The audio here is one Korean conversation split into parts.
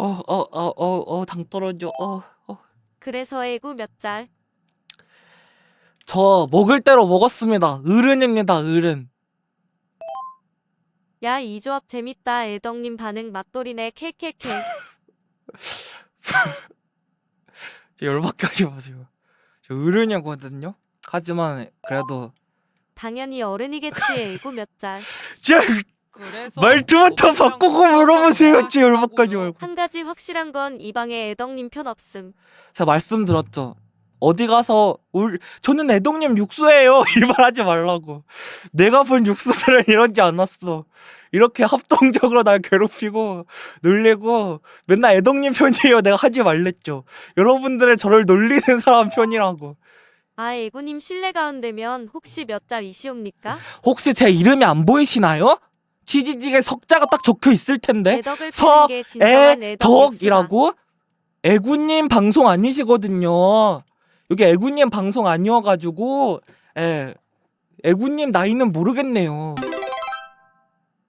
어 어 어 어 어 당 떨어져 어. 어. 그래서 애구 몇 짤? 저 먹을 대로 먹었습니다. 어른입니다. 어른. 야 이 조합 재밌다 애덕님 반응 맛돌이네 캘캘캘 저 열받게 하지 마세요. 저 어른이거든요. 하지만 그래도 당연히 어른이겠지 애구 몇 짤? 말투부터 바꾸고 물어보세요. 진짜 열받게 말고. 한 가지 확실한 건 이 방에 애덕님 편 없음 제가 말씀드렸죠. 어디 가서 울 저는 애동님 육수예요 이 말 하지 말라고 내가 본 육수들은 이러지 않았어 이렇게 합동적으로 날 괴롭히고 놀리고 맨날 애동님 편이에요 내가 하지 말랬죠 여러분들은 저를 놀리는 사람 편이라고 아 애구님 실례 가운데면 혹시 몇짤 이시옵니까? 혹시 제 이름이 안 보이시나요? 치지직에 석자가 딱 적혀 있을 텐데 애덕을 서, 패는 게 진정한 애덕 육수다. 덕이라고? 애구님 방송 아니시거든요. 여기 애구님 방송 아니어가지고 예 애구님 나이는 모르겠네요.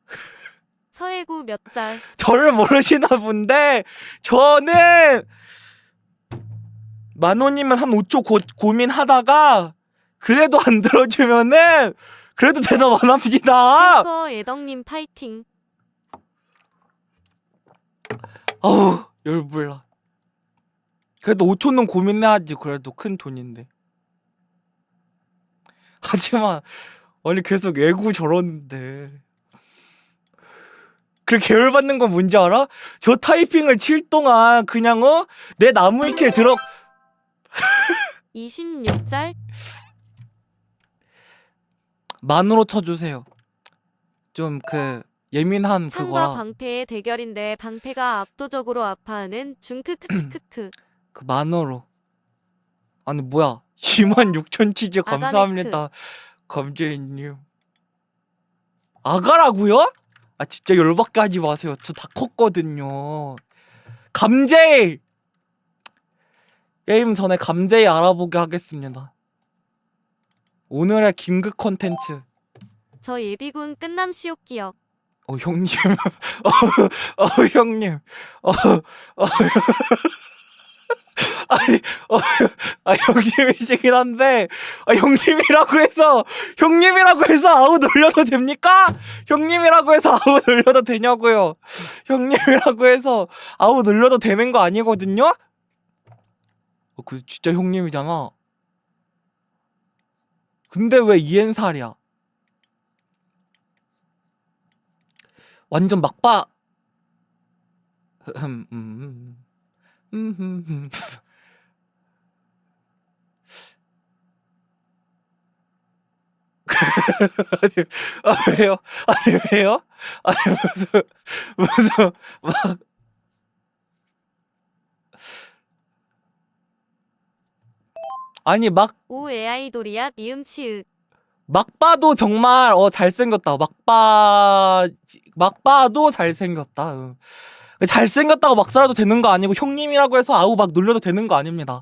서애구 몇 짤? 저를 모르시나 본데 저는 만호님은 한 5초 고, 고민하다가 그래도 안 들어주면은 그래도 대답 안 합니다. 탱커 애덕님 파이팅 어우 열불나. 그래도 5초는 고민해야지 그래도 큰 돈인데. 하지만 아니 계속 애구 저러는데. 그렇게 계열받는 건 뭔지 알아? 저 타이핑을 칠 동안 그냥 어? 내 나무 위키에 들어 26짤? 만으로 쳐주세요. 좀 그 예민한 창과 그거랑 방패의 대결인데 방패가 압도적으로 아파하는 중크크크크크 그 만으로. 아니 뭐야? 2만 6천 치즈 아가네크. 감사합니다. 감재님. 아가라고요? 아 진짜 열받게 하지 마세요. 저 다 컸거든요. 감재 게임 전에 감재 알아보게 하겠습니다. 오늘의 긴급 컨텐츠. 저 예비군 끝남 시옥 기억 어 형님, 어, 어 형님, 어, 어 아니, 어, 아 형님이시긴 한데, 아 형님이라고 해서 형님이라고 해서 아우 놀려도 됩니까? 형님이라고 해서 아우 놀려도 되냐고요? 형님이라고 해서 아우 놀려도 되는 거 아니거든요? 어, 그 진짜 형님이잖아. 근데 왜 이엔살이야? 완전 막바. 아니, 아 왜요? 아니 왜요? 아니 무슨 무슨 막 아니 막오 에아이돌이야 미음 치읓 막 봐도 정말 어 잘생겼다. 막봐 막 봐도 잘생겼다. 응. 잘생겼다고 막 살아도 되는 거 아니고 형님이라고 해서 아우 막 놀려도 되는 거 아닙니다.